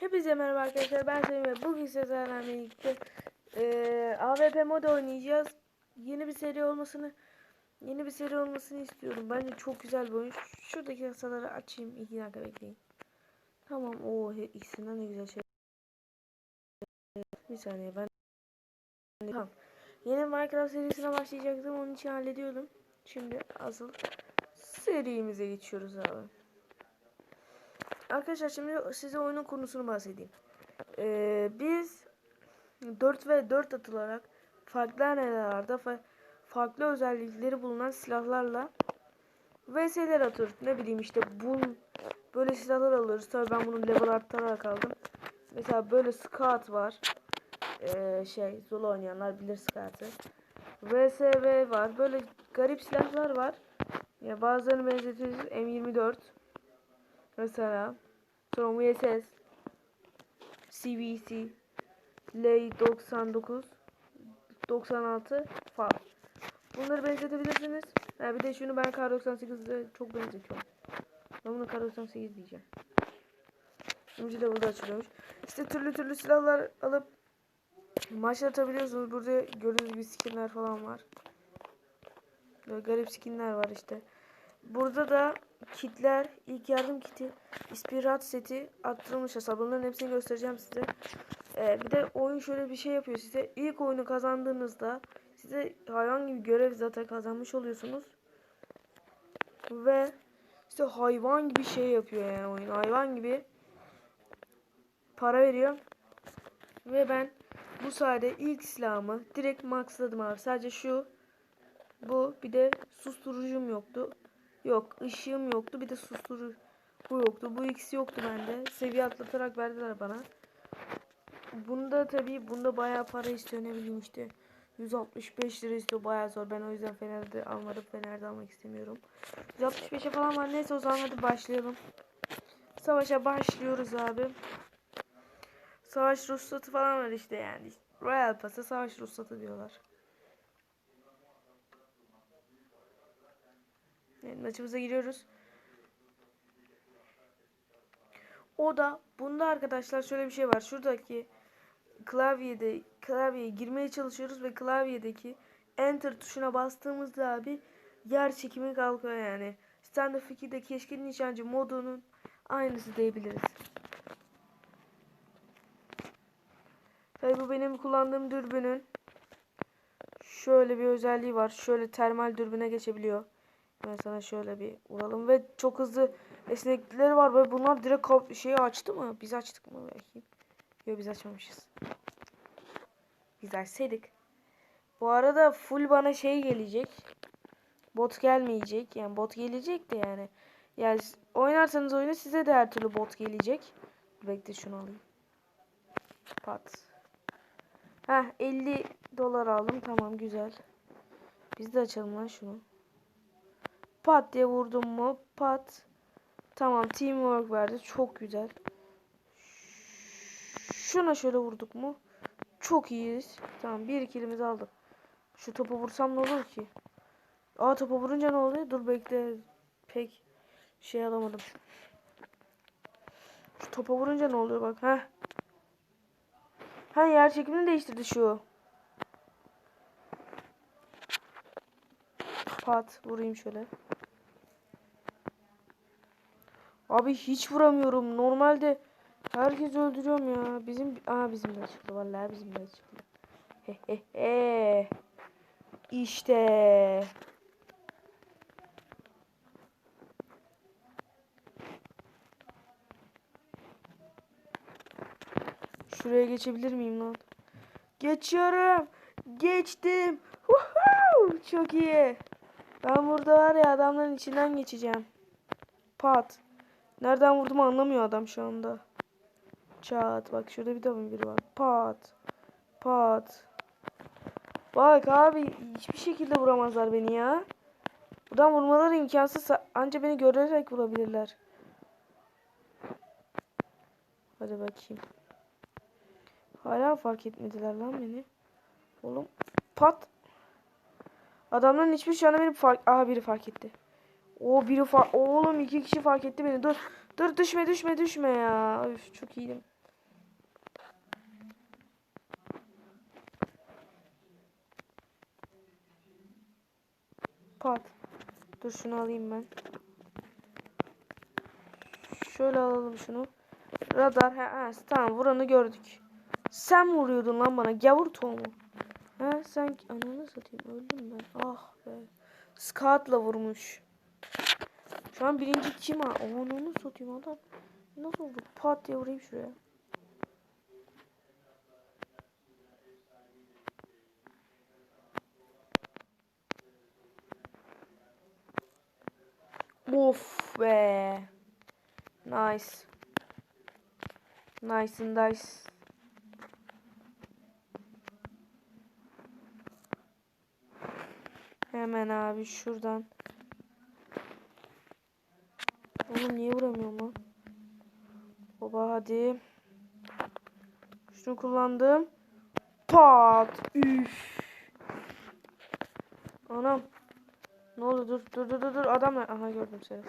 Hepinize merhaba arkadaşlar ben Selim ve bugün sizlerle birlikte eee AWP mod oynayacağız. Yeni bir seri olmasını yeni bir seri olmasını istiyorum. Bence çok güzel bir oyun. Şuradaki yasaları açayım. 2 dakika bekleyin. Tamam. o ikisinden de güzel şey. Bir saniye ben Tamam. Yeni Minecraft serisine başlayacaktım. Onun için hallediyordum. Şimdi asıl serimize geçiyoruz abi. Arkadaşlar şimdi size oyunun konusunu bahsedeyim. Ee, biz 4 ve 4 atılarak farklı arenalarda fa farklı özellikleri bulunan silahlarla VS'ler atıyoruz. Ne bileyim işte bu böyle silahlar alıyoruz. Tabii ben bunu level arttırarak aldım. Mesela böyle scout var. Ee, şey Zula oynayanlar bilir scout'ı. VSV var. Böyle garip silahlar var. Ya bazılarını benzetiyoruz. M24 Mesela Storm VSS CVC L99 96 falan. Bunları benzetebilirsiniz. Ha, bir de şunu ben K98'de çok benzetiyorum. Ben bunu K98 diyeceğim. Şimdi de burada açılıyormuş. İşte türlü türlü silahlar alıp maçlar atabiliyorsunuz. Burada gördüğünüz gibi skinler falan var. Böyle garip skinler var işte. Burada da kitler, ilk yardım kiti, ispirat seti arttırılmış hasar. Bunların hepsini göstereceğim size. Ee, bir de oyun şöyle bir şey yapıyor size. İlk oyunu kazandığınızda size hayvan gibi görev zaten kazanmış oluyorsunuz. Ve işte hayvan gibi şey yapıyor yani oyun. Hayvan gibi para veriyor. Ve ben bu sayede ilk silahımı direkt maxladım abi. Sadece şu bu bir de susturucum yoktu. Yok ışığım yoktu bir de susturucu bu yoktu. Bu ikisi yoktu bende. Seviye atlatarak verdiler bana. Bunda tabii bunda bayağı para istiyor ne bileyim işte. 165 lira istiyor bayağı zor. Ben o yüzden Fener'de almadım. Fener'de almak istemiyorum. 165'e falan var. Neyse o zaman hadi başlayalım. Savaşa başlıyoruz abi. Savaş ruhsatı falan var işte yani. Royal Pass'a savaş ruhsatı diyorlar. Evet, maçımıza giriyoruz. O da bunda arkadaşlar şöyle bir şey var. Şuradaki klavyede klavyeye girmeye çalışıyoruz ve klavyedeki enter tuşuna bastığımızda abi yer çekimi kalkıyor yani. Stand Up 2'de keşke nişancı modunun aynısı diyebiliriz. Tabi bu benim kullandığım dürbünün şöyle bir özelliği var. Şöyle termal dürbüne geçebiliyor. Ben sana şöyle bir vuralım ve çok hızlı esneklikleri var ve bunlar direkt şeyi açtı mı? Biz açtık mı bakayım. Yok biz açmamışız. Biz açsaydık. Bu arada full bana şey gelecek. Bot gelmeyecek. Yani bot gelecek de yani. Yani oynarsanız oyunu size de her türlü bot gelecek. Bekle şunu alayım. Pat. Heh 50 dolar aldım. Tamam güzel. Biz de açalım lan şunu. Pat diye vurdum mu? Pat. Tamam teamwork verdi. Çok güzel. Şuna şöyle vurduk mu? Çok iyiyiz. Tamam bir ikilimizi aldık. Şu topu vursam ne olur ki? Aa topu vurunca ne oluyor? Dur bekle. Pek şey alamadım. Şu topa vurunca ne oluyor bak. ha? Ha yer çekimini değiştirdi şu. Pat vurayım şöyle. Abi hiç vuramıyorum. Normalde herkes öldürüyorum ya. Bizim aa bizim de çıktı vallahi bizim de çıktı. He he he. İşte. Şuraya geçebilir miyim lan? Geçiyorum. Geçtim. Woohoo! Çok iyi. Ben burada var ya adamların içinden geçeceğim. Pat. Nereden vurdum anlamıyor adam şu anda. Çat. Bak şurada bir de biri var. Pat. Pat. Bak abi hiçbir şekilde vuramazlar beni ya. Buradan vurmaları imkansız. Anca beni görerek vurabilirler. Hadi bakayım. Hala fark etmediler lan beni. Oğlum pat. Adamların hiçbir şey beni fark... Aha biri fark etti. O biri fark... Oğlum iki kişi fark etti beni. Dur. Dur düşme düşme düşme ya. Üf, çok iyiydim. Pat. Dur şunu alayım ben. Şöyle alalım şunu. Radar. He, he, tamam vuranı gördük. Sen vuruyordun lan bana. Gavur tohumu. He sen ananı satayım öldüm ben. Ah be. Scout'la vurmuş. Şu birinci kim ha? Ananı satayım adam. Nasıl oldu? Pat diye vurayım şuraya. Of be. Nice. Nice and nice. Hemen abi şuradan. Oğlum niye vuramıyorum lan? Baba hadi. Şunu kullandım. Pat. Üf. Anam. Ne oldu dur dur dur dur dur adam ne? Aha gördüm seni.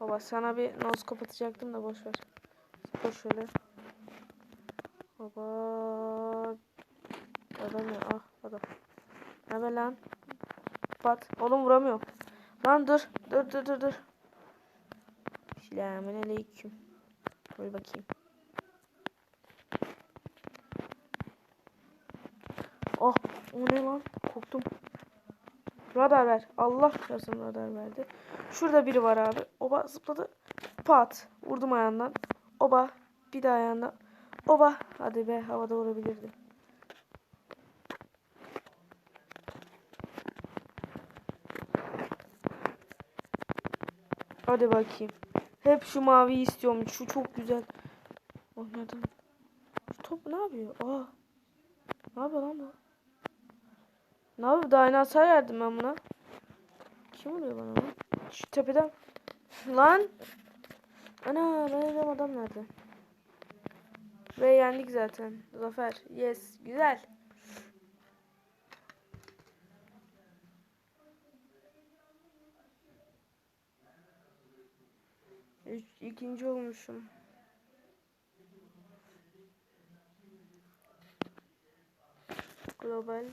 Baba sana bir noz kapatacaktım da boş ver. Boş şöyle. Baba. Adam ne? Ah adam. Ne be lan? Pat. Oğlum vuramıyor. Lan dur. Dur dur dur dur. Selamünaleyküm. Dur bakayım. Oh o ne lan? Korktum. Radar ver. Allah çarpsın radar verdi. Şurada biri var abi. Oba zıpladı. Pat. Vurdum ayağından. Oba. Bir daha ayağından. Oba. Hadi be havada vurabilirdim. Hadi bakayım. Hep şu maviyi istiyorum. Şu çok güzel. Oynadım. Şu top ne yapıyor? Aa. Ne yapıyor lan bu? Ne yapıyor? Daha yeni hasar verdim ben buna. Kim vuruyor bana lan? Şu tepeden. Lan. Ana ben adam nerede? Ve yendik zaten. Zafer. Yes. Güzel. İkinci olmuşum. Global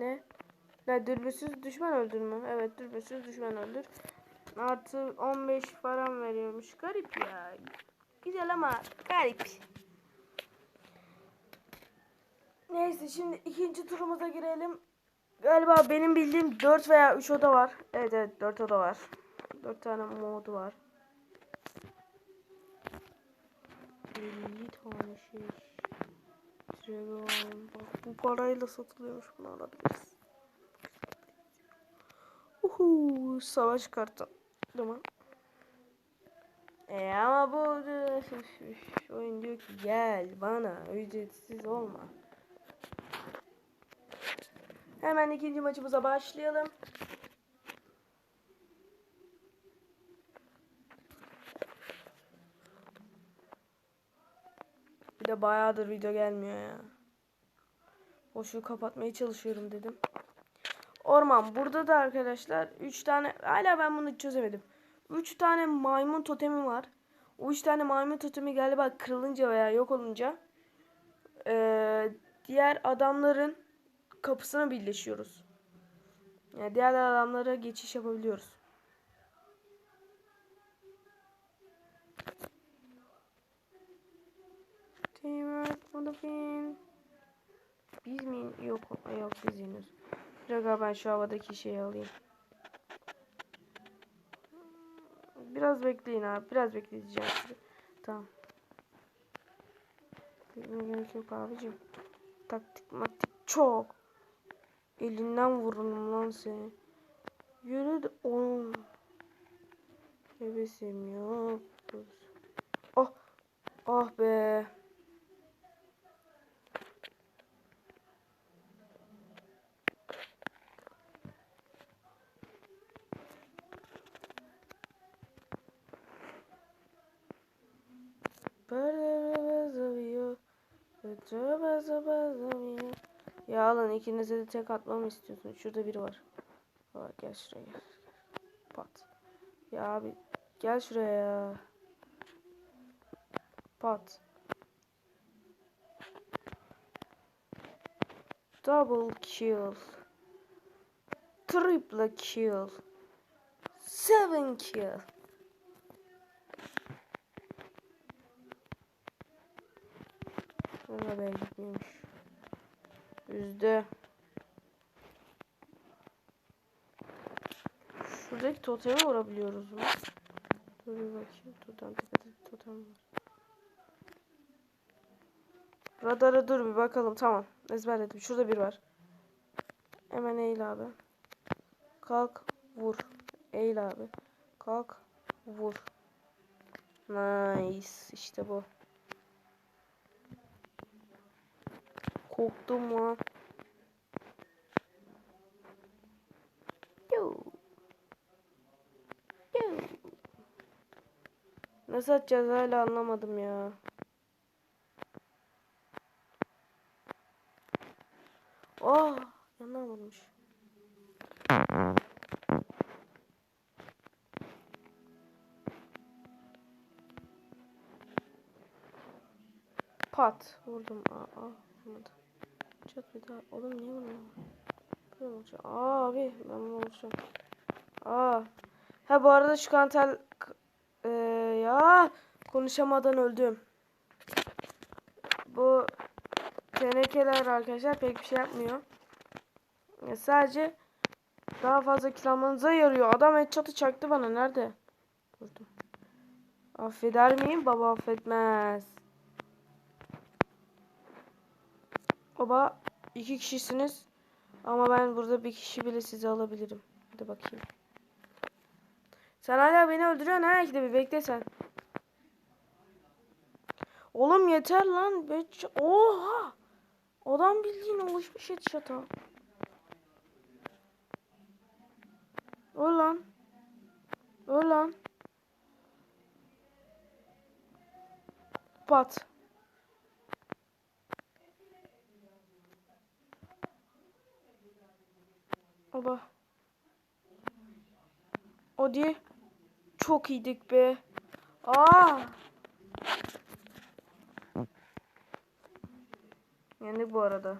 ne? Ne dürbüsüz düşman öldürme. Evet dürbüsüz düşman öldür. Artı 15 falan veriyormuş. Garip ya. Güzel ama garip. Neyse şimdi ikinci turumuza girelim. Galiba benim bildiğim 4 veya 3 oda var. Evet evet 4 oda var. 4 tane modu var. 50 tane şey. Dragon. Bak bu parayla satılıyormuş bunu alabiliriz. Uhu, savaş kartı. Tamam. E ama bu oyun diyor ki gel bana ücretsiz olma. Hemen ikinci maçımıza başlayalım. Bir de bayağıdır video gelmiyor ya. Boşluğu kapatmaya çalışıyorum dedim. Orman. Burada da arkadaşlar 3 tane hala ben bunu çözemedim. 3 tane maymun totemi var. O 3 tane maymun totemi galiba kırılınca veya yok olunca ee, diğer adamların kapısına birleşiyoruz. Yani diğer adamlara geçiş yapabiliyoruz. Teamwork motherfucking. Biz mi? Yok. Yok biz yeniyoruz. Draga ben şu havadaki şeyi alayım. Biraz bekleyin abi. Biraz bekleyeceğim sizi. Tamam. Bekleme gerek yok abicim. Taktik maktik çok. Elinden vururum lan seni. Yürü de oğlum. Hevesim yok. Oh. Oh be. Ya lan ikinize de tek atmamı istiyorsun. Şurada biri var. Bak gel şuraya. Pat. Ya abi gel şuraya ya. Pat. Double kill. Triple kill. Seven kill. Valla be gitmiyormuş. Yüzde. Şuradaki totemi vurabiliyoruz mu? Dur bir bakayım. Totem tepede totem var. Radara dur bir bakalım. Tamam. Ezberledim. Şurada bir var. Hemen eğil abi. Kalk. Vur. Eğil abi. Kalk. Vur. Nice. İşte bu. Korktum lan. Nasıl atacağız hala anlamadım ya. Oh, yandan vurmuş. Pat vurdum. Aa vurmadı. Çat bir daha. Oğlum niye vurmuyor? Böyle olacak. Aa abi ben bunu olacağım. Aa. Ha bu arada şu kantel ee, ya konuşamadan öldüm. Bu tenekeler arkadaşlar pek bir şey yapmıyor. Ya sadece daha fazla kill almanıza yarıyor. Adam headshot'ı çaktı bana. Nerede? Vurdum. Affeder miyim? Baba affetmez. Baba iki kişisiniz. Ama ben burada bir kişi bile sizi alabilirim. Hadi bakayım. Sen hala beni öldürüyorsun ha ikide bir bekle sen. Oğlum yeter lan. Beş... Oha! Adam bildiğin alışmış headshot'a. Öl lan. Öl lan. Pat. O diye. Çok iyiydik be. Aa. Yendik bu arada.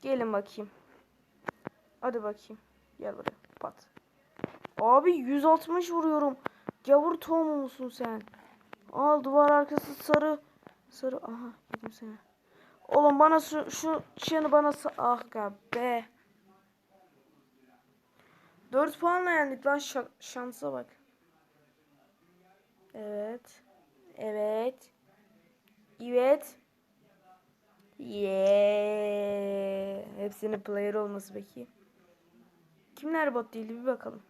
Gelin bakayım. Hadi bakayım. Gel buraya. Pat. Abi 160 vuruyorum. Gavur tohumu musun sen? Al duvar arkası sarı. Sarı. Aha yedim seni. Oğlum bana şu, şu çiyanı bana Ah be. 4 puanla yendik lan şa- şansa bak. Evet. Evet. Evet. Yeah. Hepsinin player olması peki. Kimler bot değildi bir bakalım.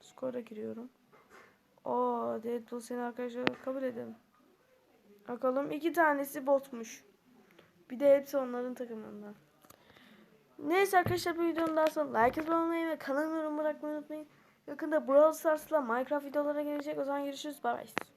Skora giriyorum. Oo, Deadpool seni arkadaşlar kabul edelim. Bakalım iki tanesi botmuş. Bir de hepsi onların takımından. Neyse arkadaşlar bu videonun daha sonra like atmayı ve kanalıma yorum bırakmayı unutmayın. Yakında Brawl Stars'la Minecraft videolara gelecek. O zaman görüşürüz. Bye bye.